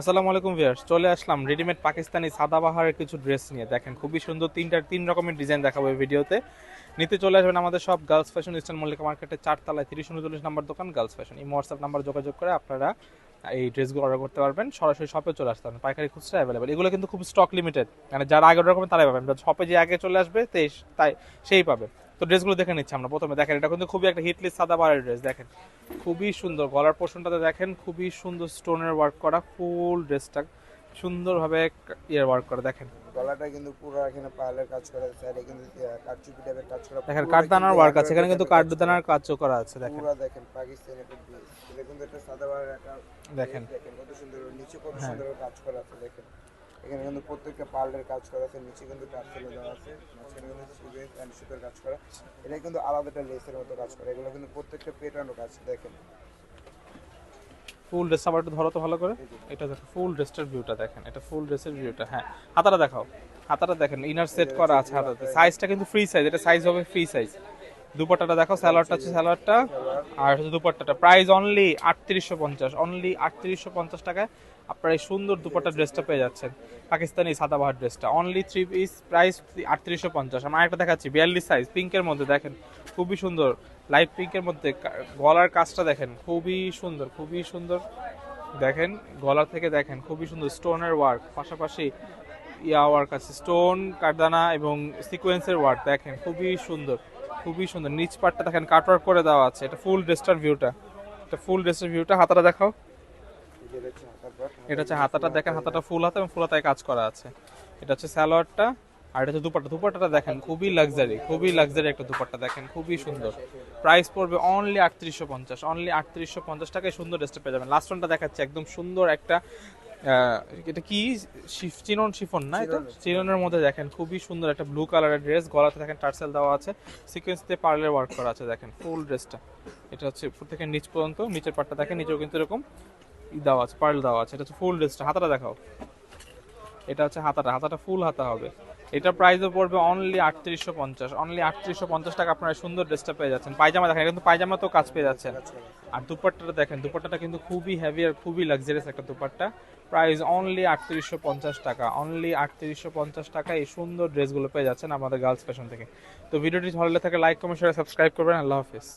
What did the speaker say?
আসসালামু আলাইকুম ভিউয়ার্স, চলে আসলাম রেডিমেড পাকিস্তানি সাদাবাহারের কিছু ড্রেস নিয়ে। দেখেন, খুবই সুন্দর তিনটার তিন রকমের ডিজাইন দেখাবো এই ভিডিওতে। নিতে চলে আসবেন আমাদের সব গার্লস ফ্যাশন ইস্টার্ন মল্লিকা মার্কেটের চারতলায়, তিরিশ উনচল্লিশ নাম্বার দোকান গার্লস ফ্যাশন এই হোয়াটসঅ্যাপ নাম্বার যোগাযোগ করে আপনারা এই ড্রেসগুলো অর্ডার করতে পারবেন। সরাসরি শপে চলে আসতে পারেন পাইকারি খুচরা অ্যাভেলেবেল এগুলো কিন্তু খুব স্টক লিমিটেড মানে যারা আগে করবেন তারাই পাবেন শপে যে আগে চলে আসবে তাই সেই পাবে। তো ড্রেসগুলো দেখে নিচ্ছি আমরা প্রথমে দেখেন এটা কিন্তু খুবই একটা হিটলিস্ট সাদা বারের ড্রেস দেখেন খুবই সুন্দর গলার পোর্শনটাতে দেখেন খুবই সুন্দর স্টোনের ওয়ার্ক করা ফুল ড্রেসটা সুন্দরভাবে ইয়ের ওয়ার্ক করা দেখেন গলাটা কিন্তু পুরো এখানে পার্লের কাজ করা আছে আর কিন্তু কাটচুপি টাইপের কাজ করা দেখেন পুরো কাঠদানার ওয়ার্ক আছে এখানে কিন্তু কাঠদানার কাজও করা আছে। দেখেন পুরো দেখেন পাকিস্তানি একটা। এটা কিন্তু একটা সাদাবার একটা দেখেন। দেখেন কত সুন্দর নিচে কত হ্যাঁ। সুন্দর কাজ করা আছে দেখেন এখানে কিন্তু প্রত্যেকটা পার্লের কাজ করা আছে নিচে কিন্তু টার্সেলে দেওয়া আছে মাঝখানে কিন্তু সুবেস এন্ড সুতার কাজ করা। এটা কিন্তু আলাদা একটা লেসের মতো কাজ করা এগুলো কিন্তু প্রত্যেকটা পেটানো কাজ দেখেন। ফুল ড্রেস আবার একটু ধরো তো ভালো করে। এটা দেখো ফুল ড্রেসটার ভিউটা দেখেন এটা ফুল ড্রেসের ভিউটা হ্যাঁ। হাতাটা দেখাও হাতাটা দেখেন ইনার সেট করা আছে হাতাতে। সাইজটা কিন্তু ফ্রি সাইজ এটা সাইজ হবে ফ্রি সাইজ দুপাট্টাটা দেখো স্যালোয়ারটা আছে স্যালোয়ারটা আর হচ্ছে দুপাট্টাটা। প্রাইস অনলি আটত্রিশশো পঞ্চাশ অনলি আটত্রিশশো পঞ্চাশ টাকায় আপনারা এই সুন্দর দুপাট্টা ড্রেসটা পেয়ে যাচ্ছেন। পাকিস্তানি সাদাবাহার ড্রেসটা অনলি থ্রি পিস প্রাইস আটত্রিশশো পঞ্চাশ। আমার একটা দেখাচ্ছি, বিয়াল্লিশ সাইজ পিঙ্কের মধ্যে দেখেন, খুবই সুন্দর। লাইট পিঙ্কের মধ্যে গলার কাজটা দেখেন, খুবই সুন্দর খুবই সুন্দর। দেখেন, গলা থেকে দেখেন, খুবই সুন্দর স্টোনের ওয়ার্ক পাশাপাশি ইয়া ওয়ার্ক আছে স্টোন কারদানা এবং সিকোয়েন্সের ওয়ার্ক দেখেন, খুবই সুন্দর। খুবই সুন্দর। নিচ পার্টটা দেখেন কাটওয়ার্ক করে দেওয়া আছে। এটা ফুল ড্রেসটার ভিউটা এটা ফুল ড্রেসের ভিউটা হাতাটা দেখাও। এটা হচ্ছে হাতাটা দেখেন, হাতাটা ফুল হাতা এবং ফুল হাতায় কাজ করা আছে। এটা হচ্ছে স্যালোয়ারটা আর এটা হচ্ছে দুপাট্টা। দুপাট্টাটা দেখেন, খুবই লাক্সারি খুবই লাক্সারি একটা দুপাট্টা দেখেন, খুবই সুন্দর। প্রাইস পড়বে অনলি আটত্রিশশো পঞ্চাশ। অনলি আটত্রিশশো পঞ্চাশ টাকায় সুন্দর ড্রেসটা পেয়ে যাবেন। লাস্ট ওয়ানটা দেখাচ্ছে। একদম সুন্দর একটা এটা কি? চিনন শিফন না এটা? চিননের মধ্যে দেখেন খুবই সুন্দর একটা ব্লু কালারের ড্রেস গলাতে দেখেন টার্সেল দেওয়া আছে। সিকোয়েন্সতে পার্লের ওয়ার্ক করা আছে দেখেন ফুল ড্রেসটা এটা হচ্ছে উপর থেকে নিচ পর্যন্ত নিচের পাটটা দেখেন নিচেও কিন্তু এরকম দেওয়া আছে পার্ল দেওয়া আছে। এটা হচ্ছে ফুল ড্রেসটা হাতাটা দেখাও। এটা হচ্ছে হাতাটা হাতাটা ফুল হাতা হবে। এটা প্রাইসও পড়বে অনলি আটত্রিশশো পঞ্চাশ অনলি আটত্রিশশো পঞ্চাশ টাকা আপনারা সুন্দর ড্রেসটা পেয়ে যাচ্ছেন। পায়জামা দেখেন কিন্তু পায়জামা তো কাজ পেয়ে যাচ্ছেন। আর দুপাট্টাটা দেখেন দুপাট্টাটা কিন্তু খুবই হেভি আর খুবই লাক্সারিয়াস একটা দুপাট্টা। প্রাইস অনলি আটত্রিশশো পঞ্চাশ টাকা অনলি আটত্রিশশো পঞ্চাশ টাকা এই সুন্দর ড্রেসগুলো পেয়ে যাচ্ছেন আমাদের গার্লস ফ্যাশন থেকে। তো ভিডিওটি ভালো লাগে থাকে লাইক কমেন্ট শেয়ার সাবস্ক্রাইব করবেন। আল্লাহ হাফিজ।